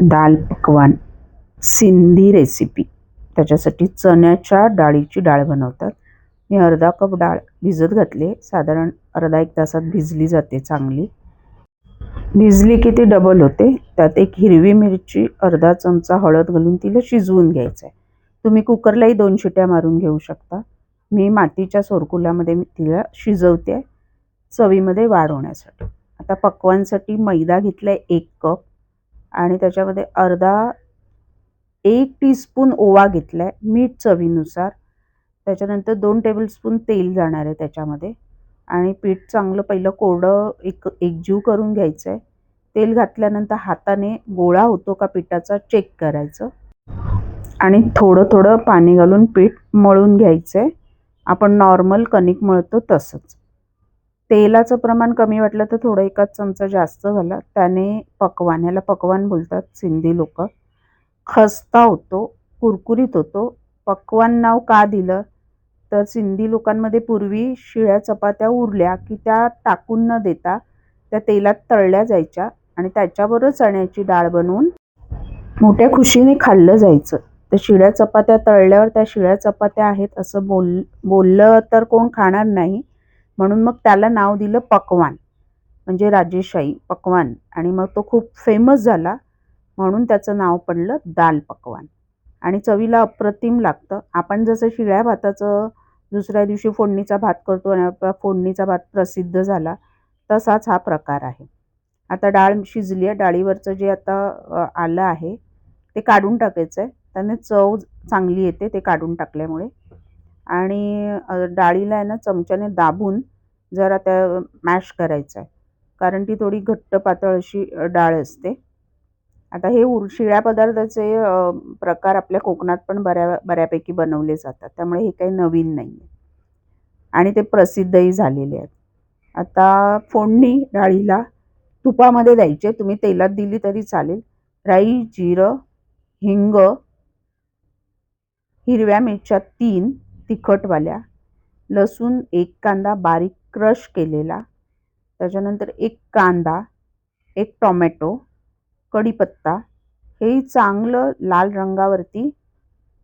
दाल पकवान. सिंधी रेसिपी त्याच्यासाठी चण्याच्या डाळीची डाळ बनवतात. मी अर्धा कप डाळ भिजत घातली साधारण अर्धा एक तासात भिजली जाते चांगली. भिजली की ती डबल होते. त्यात एक हिरवी मिरची अर्धा चमचा हळद घालून तिला शिजवून घ्यायचं आहे. तुम्ही कुकरलाही दोन शिट्या मारून घेऊ शकता. मी मातीच्या सोरकुल्यामध्ये मी तिला शिजवते आहे चवीमध्ये वाढ होण्यासाठी आता पक्वांसाठी मैदा घेतला आहे एक कप. आणि त्याच्यामध्ये अर्धा एक टीस्पून ओवा घेतला आहे मीठ चवीनुसार. त्याच्यानंतर दोन टेबलस्पून तेल जाणार आहे त्याच्यामध्ये. आणि पीठ चांगलं पहिलं कोरडं एक एकजीव करून घ्यायचं आहे तेल घातल्यानंतर हाताने गोळा होतो का पिठाचा चेक करायचं. आणि थोडं थोडं पाणी घालून पीठ मळून घ्यायचं आहे आपण नॉर्मल कणिक मळतो तसंच. तेलाचं प्रमाण कमी वाटलं तर थोडं एकाच चमचा जास्त घाला त्याने पकवान ह्याला पकवान बोलतात सिंधी लोक. खस्ता होतो कुरकुरीत होतो. पकवान नाव का दिलं? तर सिंधी लोकांमध्ये पूर्वी शिळ्या चपात्या उरल्या की त्या टाकून न देता त्या तेलात तळल्या जायच्या आणि त्याच्यावरच चण्याची डाळ बनवून मोठ्या खुशीने खाल्लं जायचं. तर शिळ्या चपात्या तळल्यावर त्या शिळ्या चपात्या आहेत असं बोल बोललं तर कोण खाणार नाही. म्हणून मग त्याला नाव दिलं पकवान. म्हणजे राजेशाही पकवान. आणि मग तो खूप फेमस झाला. म्हणून त्याचं नाव पडलं दाल पकवान. आणि चवीला अप्रतिम लागतं. आपण जसं शिळ्या भाताचं दुसऱ्या दिवशी फोडणीचा भात करतो आणि आपला फोडणीचा भात प्रसिद्ध झाला तसाच हा प्रकार आहे. आता डाळ शिजली आहे. डाळीवरचं जे आता आलं आहे ते काढून टाकायचं आहे त्याने चव चांगली येते ते काढून टाकल्यामुळे. आणि डाळीला आहे ना चमच्याने दाबून जरा त्या मॅश करायचं आहे कारण ती थोडी घट्ट पातळ अशी डाळ असते. आता हे उर शिळ्या पदार्थाचे प्रकार आपल्या कोकणात पण बऱ्या बऱ्यापैकी बनवले जातात. त्यामुळे हे काही नवीन नाही आहे आणि ते प्रसिद्धही झालेले आहेत. आता फोडणी डाळीला तुपामध्ये द्यायचे. तुम्ही तेलात दिली तरी चालेल. राई जिरं हिंग हिरव्या मिरच्या तीन तिखटवाल्या लसूण एक कांदा बारीक क्रश केलेला त्याच्यानंतर एक कांदा एक टॉमॅटो कढीपत्ता हे चांगलं लाल रंगावरती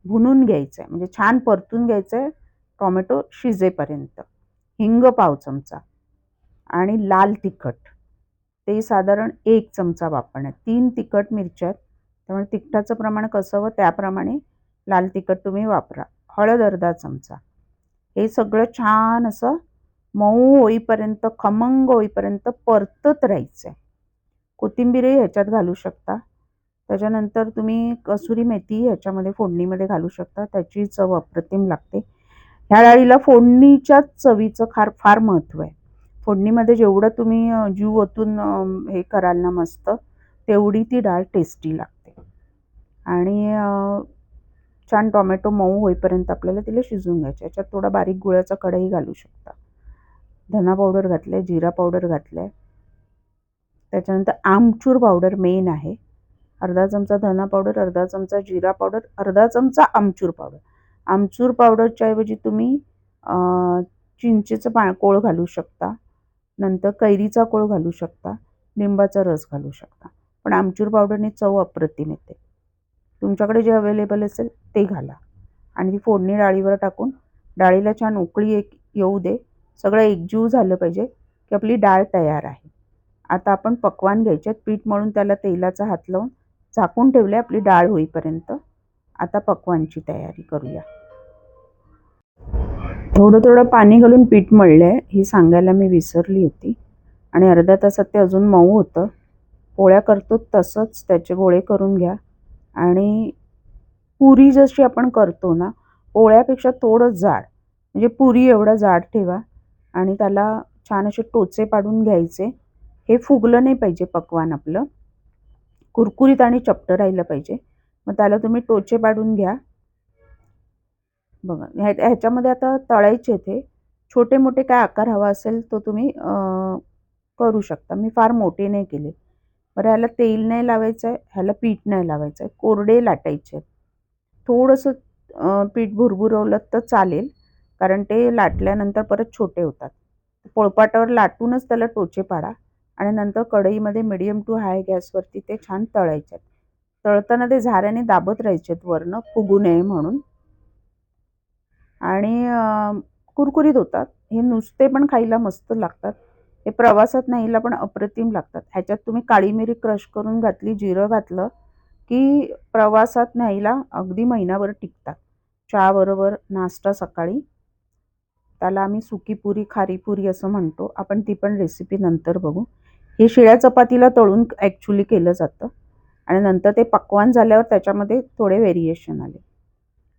भुनून घ्यायचं आहे म्हणजे छान परतून घ्यायचं आहे टॉमॅटो शिजेपर्यंत. हिंग पाव चमचा आणि लाल तिखट. ते साधारण एक चमचा वापरण्यात तीन तिखट मिरच्या आहेत. त्यामुळे तिखटाचं प्रमाण कसं व त्याप्रमाणे लाल तिखट तुम्ही वापरा. हळद अर्धा चमचा. हे सगळं छान असं मऊ होईपर्यंत खमंग होईपर्यंत परतत राहायचं आहे कोथिंबीरही ह्याच्यात घालू शकता. त्याच्यानंतर तुम्ही कसुरी मेथी ह्याच्यामध्ये फोडणीमध्ये घालू शकता. त्याची चव अप्रतिम लागते. ह्या डाळीला फोडणीच्याच चवीचं फार फार महत्त्व आहे. फोडणीमध्ये जेवढं तुम्ही जीव ओतून हे कराल ना मस्त तेवढी ती डाळ टेस्टी लागते. आणि छान टॉमॅटो मऊ होईपर्यंत आपल्याला तिला शिजवून घ्यायचं. याच्यात थोडा बारीक गुळाचा कढई घालू शकता. धना पावडर घातलं आहे जिरा पावडर घातलं आहे त्याच्यानंतर आमचूर पावडर मेन आहे. अर्धा चमचा धना पावडर अर्धा चमचा जिरा पावडर अर्धा चमचा आमचूर पावडर. आमचूर पावडरच्या ऐवजी तुम्ही चिंचेचं पा कोळ घालू शकता. नंतर कैरीचा कोळ घालू शकता. लिंबाचा रस घालू शकता. पण आमचूर पावडरने चव अप्रतिम येते. तुमच्याकडे जे अवेलेबल असेल ते घाला. आणि ती फोडणी डाळीवर टाकून डाळीला छान उकळी एक येऊ दे. सगळं एकजीव झालं पाहिजे की आपली डाळ तयार आहे. आता आपण पकवान घ्यायच्यात पीठ मळून त्याला तेलाचा हात लावून झाकून ठेवले आपली डाळ होईपर्यंत. आता पकवानची तयारी करूया. थोडं थोडं पाणी घालून पीठ मळलं आहे ही सांगायला मी विसरली होती. आणि अर्ध्या तासात ते अजून मऊ होतं. पोळ्या करतो तसंच त्याचे गोळे करून घ्या. आणि पुरी जशी आपण करतो ना पोळ्यापेक्षा थोडं जाड म्हणजे पुरी एवढं जाड ठेवा आणि त्याला छान असे टोचे पाडून घ्यायचे. हे फुगलं नाही पाहिजे पकवान आपलं. कुरकुरीत आणि चपटं राहिलं पाहिजे. मग त्याला तुम्ही टोचे पाडून घ्या. बघा ह्या ह्याच्यामध्ये आता तळायचे ते छोटे मोठे काय आकार हवा असेल तो तुम्ही करू शकता. मी फार मोठे नाही केले. बरं ह्याला तेल नाही लावायचं आहे ह्याला पीठ नाही लावायचं आहे कोरडे लाटायचे आहेत. थोडंसं पीठ भुरभुरवलं तर चालेल कारण ते लाटल्यानंतर परत छोटे होतात. पोळपाटावर लाटूनच त्याला टोचे पाडा आणि नंतर कढईमध्ये मिडियम टू हाय गॅसवरती ते छान तळायचे आहेत. तळताना ते झाऱ्याने दाबत राहायचे वरनं फुगू नये म्हणून. आणि कुरकुरीत होतात. हे नुसते पण खायला मस्त लागतात. हे प्रवासात नाहीला पण अप्रतिम लागतात. ह्याच्यात तुम्ही काळी मिरी क्रश करून घातली जिरं घातलं की प्रवासात न्यायला अगदी महिनाभर टिकतात. चहाबरोबर नाश्ता सकाळी. त्याला आम्ही सुकी पुरी खारी पुरी असं म्हणतो. आपण ती पण रेसिपी नंतर बघू. हे शिळ्या चपातीला तळून ॲक्च्युली केलं जातं. आणि नंतर ते पक्वान झाल्यावर त्याच्यामध्ये थोडे व्हेरिएशन आले.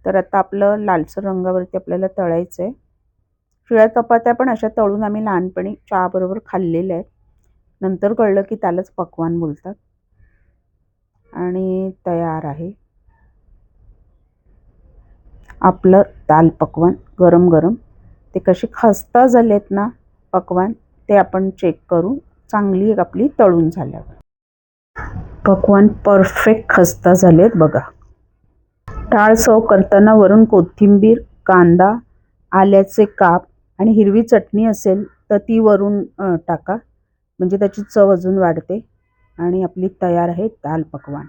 तर आता आपलं लालसर रंगावरती आपल्याला तळायचं आहे शिळ्या चपात्या पण अशा तळून आम्ही लहानपणी चहाबरोबर खाल्लेल्या आहेत. नंतर कळलं की त्यालाच पकवान बोलतात. आणि तयार आहे. आपलं दाल पकवान गरम गरम. ते कसे खस्ता झालेत ना पकवान ते आपण चेक करू चांगली एक आपली तळून झाल्यावर. पकवान परफेक्ट खस्ता झालेत बघा. डाळ सव करताना वरून कोथिंबीर कांदा आल्याचे काप आणि हिरवी चटणी असेल तर ती वरून टाका. म्हणजे त्याची चव अजून वाढते. आणि आपली तयार आहे दाल पकवान.